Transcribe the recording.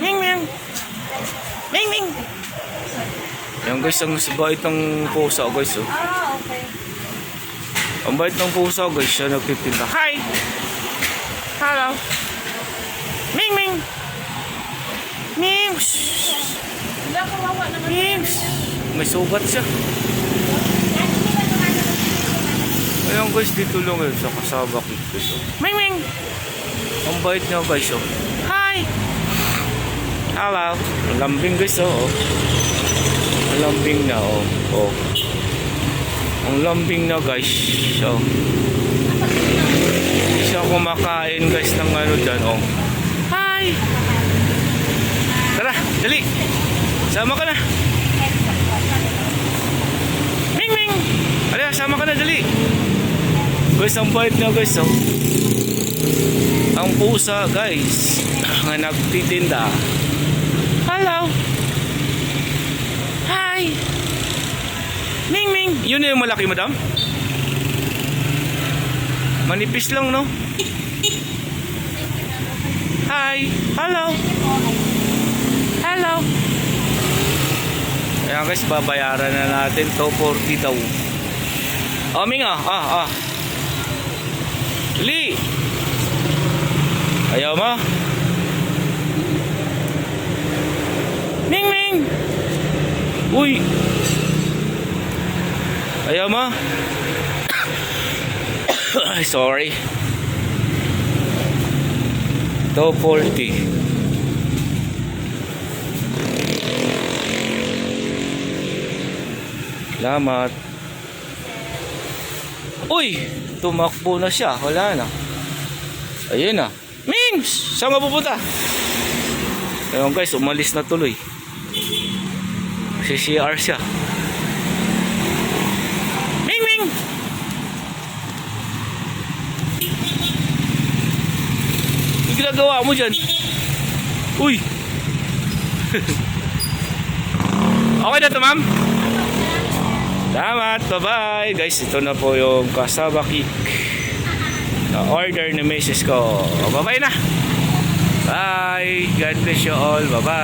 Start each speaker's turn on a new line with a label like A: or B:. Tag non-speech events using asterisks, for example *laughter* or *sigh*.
A: Ming Ming. Ming Ming. Yan guys, ang bait ng pusa guys. Oh.
B: Ah, okay.
A: Ang bait ng pusa guys, siya nagtitinda. Hi! Hello! Ming Ming! Ming! Ming! May sugat siya. Ayan guys, dito lang yun sa kasabak. Oh. Ming Ming! Ang bait niya guys. Oh. Hi! Ang lambing guys. Oh. oh. Ang lambing na. Oh. oh. Ang lambing na guys. Oh. Hindi siya kumakain guys ng ano dyan. Oh. Hi! Tara, dali! Sama ka na! Ming Ming! Ala, sama ka na, dali! Guys, ang bait niya guys, oh. Ang pusa, guys, *clears throat* nga nagtitinda. Hello! Hi! Ming Ming! Yun na yung malaki, madam? Manipis lang, no? *laughs* Hi! Hello! Hello! Ayan guys, babayaran na natin to 40 daw. Oh, Ming ah, ah, ah. Li! Ayaw mo? Ming Ming! Uy! Ayaw mo? *coughs* Ay, sorry. 240. Salamat. Uy! Tumakbo na siya. Wala na. Ayun na. Mings! Saan ka pupunta? Ayun guys, umalis na tuloy. Kasi CR siya. Ming Ming! Ano ginagawa mo dyan? Uy! *laughs* okay na to ma'am? Salamat, bye-bye. Guys, ito na po yung kasaba cake na order ni Mrs. ko. Bye-bye na. Bye. God bless you all. Bye-bye.